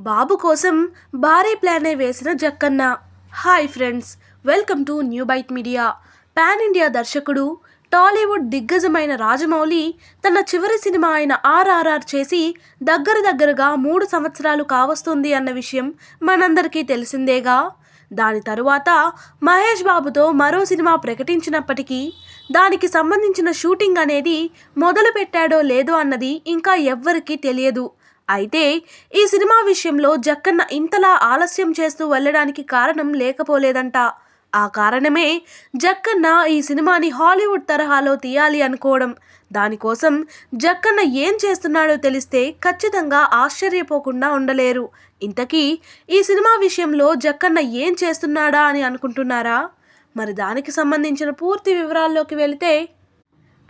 బాబు కోసం భారీ ప్లానే వేసిన Jakkanna. Hi friends welcome to new byte media. Pan India దర్శకుడు టాలీవుడ్ దిగ్గజమైన రాజమౌళి తన చివరి సినిమా అయిన ఆర్ఆర్ఆర్ చేసి దగ్గర దగ్గరగా మూడు సంవత్సరాలు కావస్తుంది అన్న విషయం మనందరికీ తెలిసిందేగా? దాని తరువాత మహేష్ బాబుతో మరో సినిమా ప్రకటించినప్పటికీ దానికి సంబంధించిన షూటింగ్ అనేది మొదలు పెట్టాడో లేదో అన్నది ఇంకా ఎవ్వరికీ తెలియదు. అయితే ఈ సినిమా విషయంలో జక్కన్న ఇంతలా ఆలస్యం చేస్తూ వెళ్ళడానికి కారణం లేకపోలేదంట. ఆ కారణమే జక్కన్న ఈ సినిమాని హాలీవుడ్ తరహాలో తీయాలి అనుకోవడం. దానికోసం జక్కన్న ఏం చేస్తున్నాడో తెలిస్తే ఖచ్చితంగా ఆశ్చర్యపోకుండా ఉండలేరు. ఇంతకీ ఈ సినిమా విషయంలో జక్కన్న ఏం చేస్తున్నాడా అని అనుకుంటున్నారా? మరి దానికి సంబంధించిన పూర్తి వివరాల్లోకి వెళితే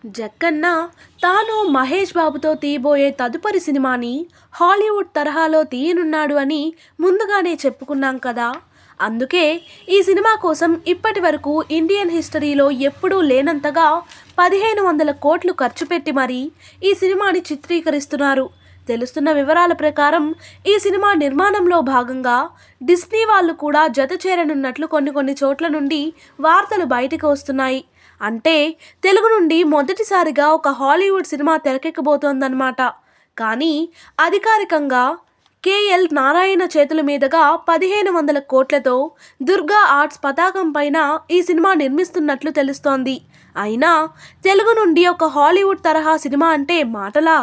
జక్కన్న తాను మహేష్ బాబుతో తీయబోయే తదుపరి సినిమాని హాలీవుడ్ తరహాలో తీయనున్నాడు అని ముందుగానే చెప్పుకున్నాం కదా. అందుకే ఈ సినిమా కోసం ఇప్పటి వరకు ఇండియన్ హిస్టరీలో ఎప్పుడూ లేనంతగా పదిహేను వందల కోట్లు ఖర్చు పెట్టి మరీ ఈ సినిమాని చిత్రీకరిస్తున్నారు. తెలుస్తున్న వివరాల ప్రకారం ఈ సినిమా నిర్మాణంలో భాగంగా డిస్నీ వాళ్ళు కూడా జత చేరనున్నట్లు కొన్ని కొన్ని చోట్ల నుండి వార్తలు బయటకు వస్తున్నాయి. అంటే తెలుగు నుండి మొదటిసారిగా ఒక హాలీవుడ్ సినిమా తెరకెక్కబోతోందన్నమాట. కానీ అధికారికంగా కేఎల్ నారాయణ చేతుల మీదుగా పదిహేను వందల కోట్లతో దుర్గా ఆర్ట్స్ పతాకం పైన ఈ సినిమా నిర్మిస్తున్నట్లు తెలుస్తోంది. అయినా తెలుగు నుండి ఒక హాలీవుడ్ తరహా సినిమా అంటే మాటలా?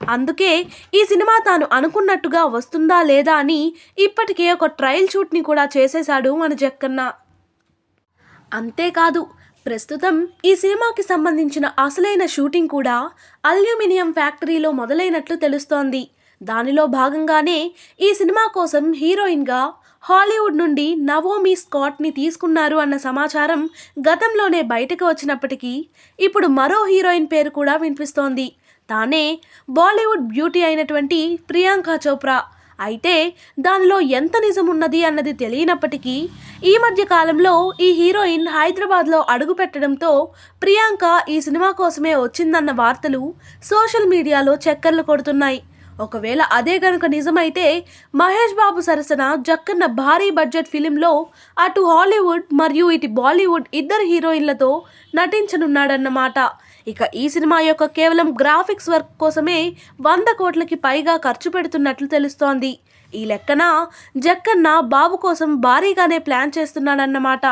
అందుకే ఈ సినిమా తాను అనుకున్నట్టుగా వస్తుందా లేదా అని ఇప్పటికే ఒక ట్రయల్ షూట్ని కూడా చేసేశాడు మన జక్కన్న. అంతేకాదు ప్రస్తుతం ఈ సినిమాకి సంబంధించిన అసలైన షూటింగ్ కూడా అల్యూమినియం ఫ్యాక్టరీలో మొదలైనట్లు తెలుస్తోంది. దానిలో భాగంగానే ఈ సినిమా కోసం హీరోయిన్గా హాలీవుడ్ నుండి నవోమి స్కాట్ని తీసుకున్నారు అన్న సమాచారం గతంలోనే బయటకు వచ్చినప్పటికీ ఇప్పుడు మరో హీరోయిన్ పేరు కూడా వినిపిస్తోంది. తానే బాలీవుడ్ బ్యూటీ అయినటువంటి ప్రియాంక చోప్రా. అయితే దానిలో ఎంత నిజం ఉన్నది అన్నది తెలియనప్పటికీ ఈ మధ్య కాలంలో ఈ హీరోయిన్ హైదరాబాద్లో అడుగు పెట్టడంతో ప్రియాంక ఈ సినిమా కోసమే వచ్చిందన్న వార్తలు సోషల్ మీడియాలో చక్కర్లు కొడుతున్నాయి. ఒకవేళ అదే కనుక నిజమైతే మహేష్ బాబు సరసన జక్కన్న భారీ బడ్జెట్ ఫిలింలో అటు హాలీవుడ్ మరియు ఇటు బాలీవుడ్ ఇద్దరు హీరోయిన్లతో నటించనున్నాడన్నమాట. ఇక ఈ సినిమా యొక్క కేవలం గ్రాఫిక్స్ వర్క్ కోసమే వంద కోట్లకి పైగా ఖర్చు పెడుతున్నట్లు తెలుస్తోంది. ఈ లెక్కన జక్కన్న బాబు కోసం భారీగానే ప్లాన్ చేస్తున్నాడన్నమాట.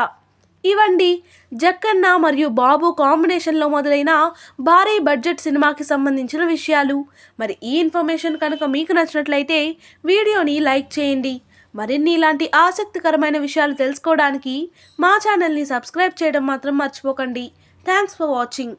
ఇవండి జక్కన్న మరియు బాబు కాంబినేషన్లో మొదలైన భారీ బడ్జెట్ సినిమాకి సంబంధించిన విషయాలు. మరి ఈ ఇన్ఫర్మేషన్ కనుక మీకు నచ్చినట్లయితే వీడియోని లైక్ చేయండి. మరిన్ని ఇలాంటి ఆసక్తికరమైన విషయాలు తెలుసుకోవడానికి మా ఛానల్ని సబ్స్క్రైబ్ చేయడం మాత్రం మర్చిపోకండి. Thanks for watching.